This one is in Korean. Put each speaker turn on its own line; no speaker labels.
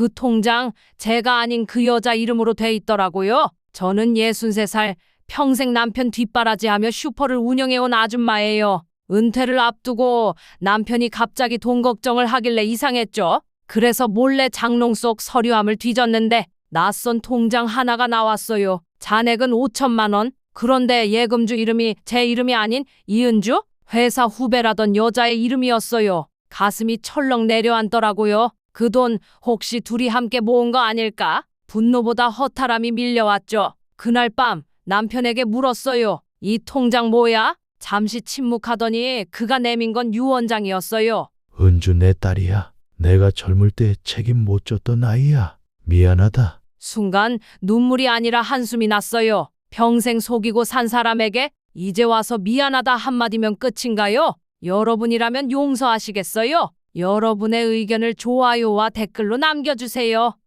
그 통장 제가 아닌 그 여자 이름으로 돼 있더라고요. 저는 63살 평생 남편 뒷바라지하며 슈퍼를 운영해온 아줌마예요. 은퇴를 앞두고 남편이 갑자기 돈 걱정을 하길래 이상했죠. 그래서 몰래 장롱 속 서류함을 뒤졌는데 낯선 통장 하나가 나왔어요. 잔액은 5천만 원. 그런데 예금주 이름이 제 이름이 아닌 이은주? 회사 후배라던 여자의 이름이었어요. 가슴이 철렁 내려앉더라고요. 그 돈 혹시 둘이 함께 모은 거 아닐까? 분노보다 허탈함이 밀려왔죠. 그날 밤 남편에게 물었어요. 이 통장 뭐야? 잠시 침묵하더니 그가 내민 건 유원장이었어요.
은주 내 딸이야. 내가 젊을 때 책임 못 졌던 아이야. 미안하다.
순간 눈물이 아니라 한숨이 났어요. 평생 속이고 산 사람에게 이제 와서 미안하다 한마디면 끝인가요? 여러분이라면 용서하시겠어요? 여러분의 의견을 좋아요와 댓글로 남겨주세요.